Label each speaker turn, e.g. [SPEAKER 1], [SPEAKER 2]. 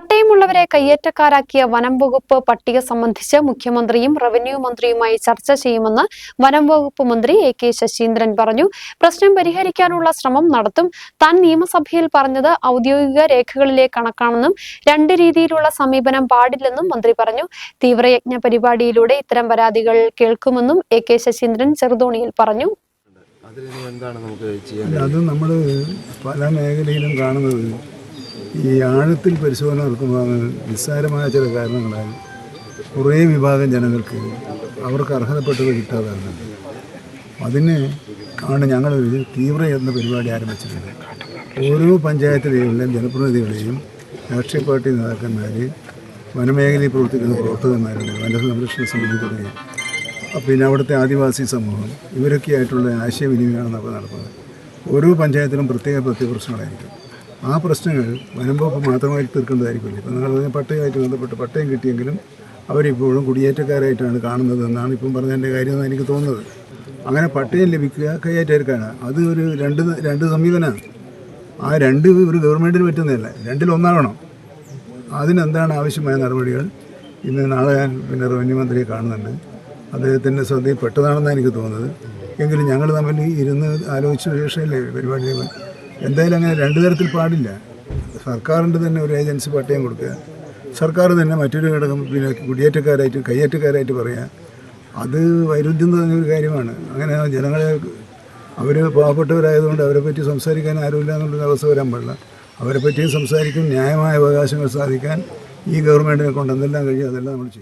[SPEAKER 1] പട്ടയമുള്ളവരെ കയ്യേറ്റക്കാരാക്കിയ വനം വകുപ്പ് പട്ടിക സംബന്ധിച്ച് മുഖ്യമന്ത്രിയും റവന്യൂ മന്ത്രിയുമായി ചർച്ച ചെയ്യുമെന്ന് വനം വകുപ്പ് മന്ത്രി എ കെ ശശീന്ദ്രൻ പറഞ്ഞു. പ്രശ്നം പരിഹരിക്കാനുള്ള ശ്രമം നടത്തും. താൻ നിയമസഭയിൽ പറഞ്ഞത് ഔദ്യോഗിക രേഖകളിലെ കണക്കാണെന്നും രണ്ട് രീതിയിലുള്ള സമീപനം പാടില്ലെന്നും മന്ത്രി പറഞ്ഞു. തീവ്രയജ്ഞ പരിപാടിയിലൂടെ ഇത്തരം പരാതികൾ കേൾക്കുമെന്നും എ കെ ശശീന്ദ്രൻ ചെറുതോണിയിൽ പറഞ്ഞു.
[SPEAKER 2] അതിൽ എന്താണ് നമുക്ക് ചെയ്യാൻ
[SPEAKER 3] അത് നമ്മൾ പല മേഖലയിലും കാണുന്നത്. ഈ ആഴത്തിൽ പരിശോധന നടത്തുമ്പോൾ നിസ്സാരമായ ചില കാരണങ്ങളാൽ കുറേ വിഭാഗം ജനങ്ങൾക്ക് അവർക്ക് അർഹതപ്പെട്ടത് കിട്ടാതെ വരുന്നുണ്ട് അതിന് ആണ് ഞങ്ങൾ തീവ്ര എന്ന പരിപാടി ആരംഭിച്ചിട്ടുണ്ട് ഓരോ പഞ്ചായത്തിലെയും ജനപ്രതിനിധികളെയും രാഷ്ട്രീയ പാർട്ടി നേതാക്കന്മാർ വനമേഖലയിൽ പ്രവർത്തിക്കുന്ന പ്രവർത്തകന്മാരുണ്ട് വനസംരക്ഷണ സമിതി തുടങ്ങി പിന്നെ അവിടുത്തെ ആദിവാസി സമൂഹം ഇവരൊക്കെ ആയിട്ടുള്ള ആശയവിനിമയമാണ് നമ്മൾ നടക്കുന്നത് ഓരോ പഞ്ചായത്തിലും പ്രത്യേക പ്രത്യേക പ്രശ്നങ്ങളായിരിക്കും. ആ പ്രശ്നങ്ങൾ വനംവകുപ്പ് മാത്രമായി തീർക്കേണ്ടതായിരിക്കില്ല? ഇപ്പം നിങ്ങൾ പറഞ്ഞ പട്ടയമായിട്ട് ബന്ധപ്പെട്ട് പട്ടയം കിട്ടിയെങ്കിലും അവരിപ്പോഴും കുടിയേറ്റക്കാരായിട്ടാണ് കാണുന്നത് എന്നാണ് ഇപ്പം പറഞ്ഞതിന്റെ കാര്യം എന്നാണ് എനിക്ക് തോന്നുന്നത്. അങ്ങനെ പട്ടയം ലഭിക്കുക കൈയേറ്റക്കാരാണ് അത് ഒരു രണ്ട് രണ്ട് സമീപനമാണ്. ആ രണ്ട് ഒരു ഗവൺമെന്റിന് പറ്റുന്നതല്ല. രണ്ടിലൊന്നാകണം അതിനെന്താണ് ആവശ്യമായ നടപടികൾ? ഇന്ന് നാളെ ഞാൻ പിന്നെ റവന്യൂ മന്ത്രിയെ കാണുന്നുണ്ട്. അദ്ദേഹത്തിന്റെ ശ്രദ്ധയിൽപ്പെട്ടതാണെന്നാണ് എനിക്ക് തോന്നുന്നത്. എങ്കിലും ഞങ്ങൾ തമ്മിൽ ഇരുന്ന് ആലോചിച്ച ശേഷമല്ലേ പരിപാടി. എന്തായാലും അങ്ങനെ രണ്ടു തരത്തിൽ പാടില്ല. സർക്കാരിന്റെ തന്നെ ഒരു ഏജൻസി പട്ടയം കൊടുക്കുക. സർക്കാർ തന്നെ മറ്റൊരു ഘടകം പിന്നെ കുടിയേറ്റക്കാരായിട്ട് കയ്യേറ്റക്കാരായിട്ട് പറയുക അത് വൈരുദ്ധ്യം ഒരു കാര്യമാണ്. അങ്ങനെ ജനങ്ങളെ അവർ പാവപ്പെട്ടവരായതുകൊണ്ട് അവരെ പറ്റി സംസാരിക്കാൻ ആരുമില്ല എന്നുള്ളൊരു അവസ്ഥ വരാൻ പാടില്ല. അവരെ പറ്റിയും സംസാരിക്കും ന്യായമായ അവകാശങ്ങൾ സാധിക്കാൻ ഈ ഗവൺമെന്റിനെ കൊണ്ട് എന്തെല്ലാം കഴിയും അതെല്ലാം നമ്മൾ ചെയ്യും.